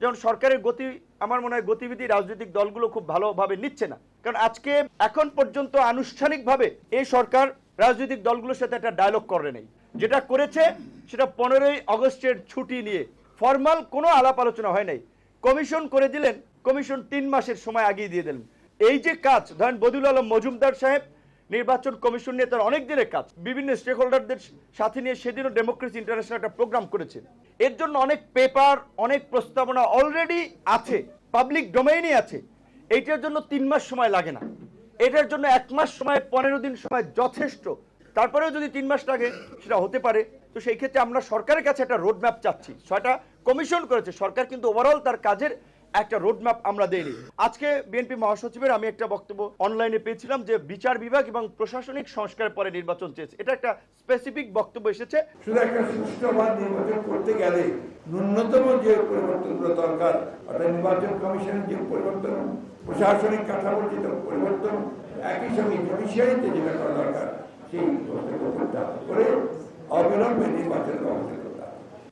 যেমন সরকারের গতি, আমার মনে হয় গতিবিধি রাজনৈতিক দলগুলো খুব ভালোভাবে নিচ্ছে না। কারণ আজকে, এখন পর্যন্ত আনুষ্ঠানিকভাবে এই সরকার রাজনৈতিক দলগুলোর সাথে একটা ডায়লগ করে নেই। যেটা করেছে, সেটা পনেরোই আগস্টের ছুটি নিয়ে। ফর্মাল কোনো আলাপ আলোচনা হয় নাই। কমিশন করে দিলেন, কমিশন তিন মাসের সময় আগিয়ে দিয়ে দিলেন। এই যে কাজ, ধরেন বদিউল আলম মজুমদার সাহেব নির্বাচন কমিশন নিয়ে তার অনেক দিনের কাজ। বিভিন্ন স্টেক হোল্ডারদের সাথে নিয়ে সেদিনও ডেমোক্রেসি ইন্টারন্যাশনাল একটা প্রোগ্রাম করেছে। এর জন্য অনেক পেপার অনেক প্রস্তাবনা অলরেডি আছে পাবলিক ডোমেইনে আছে। এইটার জন্য তিন মাস সময় লাগে না। এটার জন্য এক মাস সময়, পনেরো দিন সময় যথেষ্ট। তারপরেও যদি তিন মাস লাগে, সেটা হতে পারে। তো সেই ক্ষেত্রে আমরা সরকারের কাছে একটা রোডম্যাপ চাচ্ছি। সেটা কমিশন করেছে। সরকার কিন্তু ওভারঅল তার কাজের একটা রোডম্যাপ আমরা দেইনি আজকে বিএনপি মহাসচিবের আমি একটা বক্তব্য অনলাইনে পেয়েছিলাম যে বিচার বিভাগ এবং প্রশাসনিক সংস্কার পরে নির্বাচন চেয়েছে এটা একটা স্পেসিফিক বক্তব্য এসেছে শুধু একটা সুষ্ঠুভাবে নির্বাচন করতে গেলে ন্যূনতম যে পরিবর্তনগুলো দরকার, অর্থাৎ নির্বাচন কমিশনের যে পরিবর্তন, প্রশাসনিক কাঠামোর যে পরিবর্তন, একই সঙ্গে জুডিশিয়ারিতে যেটা করা দরকার, সেই করে অবিলম্বে নির্বাচন ব্যবস্থা।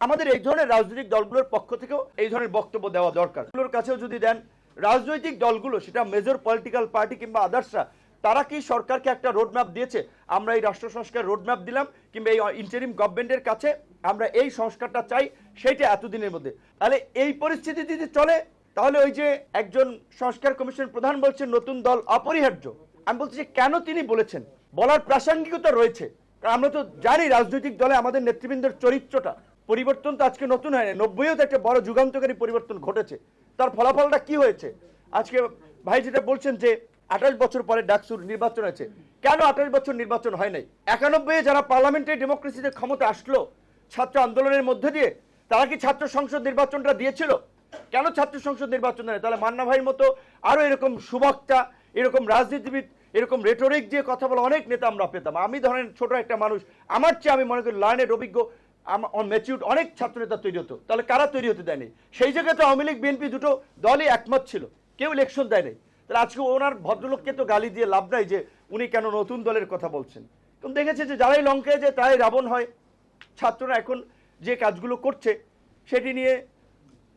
আমাদের এই ধরনের রাজনৈতিক দলগুলোর পক্ষ থেকেও এই ধরনের বক্তব্য দেওয়া দরকার। এগুলোর কাছেও যদি দেন, রাজনৈতিক দলগুলো, সেটা মেজর পলিটিক্যাল পার্টি কিংবা আদার্সরা তারা কি সরকারকে একটা রোডম্যাপ দিয়েছে? আমরা এই রাষ্ট্র সংস্কার রোডম্যাপ দিলাম, কিংবা এই ইন্টারিম গভর্নমেন্টের কাছে আমরা এই সংস্কারটা চাই, সেইটা এতদিনের মধ্যে। তাহলে এই পরিস্থিতি যদি চলে, তাহলে ওই যে একজন সংস্কার কমিশন প্রধান বলছেন, নতুন দল অপরিহার্য। আমি বলছি যে কেন তিনি বলেছেন? বলার প্রাসঙ্গিকতা রয়েছে। আমরা তো জানি রাজনৈতিক দলে আমাদের নেতৃবৃন্দের চরিত্রটা। পরিবর্তন তো আজকে নতুন হয় না নব্বইও তো একটা বড় যুগান্তকারী পরিবর্তন ঘটেছে। তার ফলাফলটা কি হয়েছে? আজকে ভাই যেটা বলছেন যে আঠাশ বছর পরে ডাকসুর নির্বাচন হয়েছে। কেন আঠাশ বছর নির্বাচন হয় নাই? একানব্বই যারা পার্লামেন্টারি ডেমোক্রেসিতে ক্ষমতা আসলো, ছাত্র আন্দোলনের মধ্যে দিয়ে, তারা কি ছাত্র সংসদ নির্বাচনটা দিয়েছিল? কেন ছাত্র সংসদ নির্বাচন হয় তাহলে মান্না ভাইয়ের মতো আরও এরকম সুবক্তা, এরকম রাজনীতিবিদ, এরকম রেটরিক দিয়ে কথা বলা অনেক নেতা আমরা পেতাম। আমি ধরেন ছোট একটা মানুষ। আমার চেয়ে আমি মনে করি লার্নের অভিজ্ঞ ম্যাচিউড অনেক ছাত্র নেতা তৈরি হতো। তাহলে কারা তৈরি হতে দেয়নি? সেই জায়গায় তো আওয়ামী লীগ, বিএনপি দুটো দলই একমত ছিল। কেউ ইলেকশন দেয়নি। তাহলে আজকে ওনার ভদ্রলোককে তো গালি দিয়ে লাভ নাই যে উনি কেন নতুন দলের কথা বলছেন। এবং দেখেছে যে যারাই লঙ্কায় যে তারাই রাবণ হয়। ছাত্ররা এখন যে কাজগুলো করছে, সেটি নিয়ে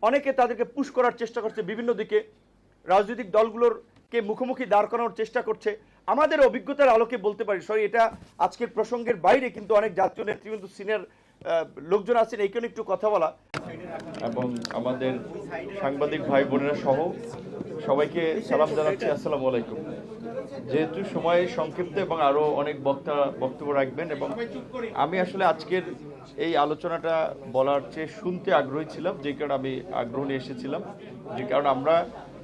অনেকে তাদেরকে পুশ করার চেষ্টা করছে বিভিন্ন দিকে। রাজনৈতিক দলগুলোর কে মুখোমুখি দাঁড় করানোর চেষ্টা করছে। আমাদের অভিজ্ঞতার আলোকে বলতে পারি সরি এটা আজকের প্রসঙ্গের বাইরে কিন্তু অনেক জাতীয় নেতৃবৃন্দ সিনিয়র লোকজন আছেন এইখানে একটু কথা বলা। এবং আমাদের সাংবাদিক ভাই বোনেরা সহ সবাইকে সালাম জানাচ্ছি, আসসালামু আলাইকুম। যেহেতু সময় সংক্ষিপ্ত এবং আরও অনেক বক্তা, বক্তব্য রাখবেন এবং আমি আসলে আজকের এই আলোচনাটা বলার চেয়ে শুনতে আগ্রহী ছিলাম, যে কারণে আমি আগ্রহ নিয়ে এসেছিলাম। যে কারণ আমরা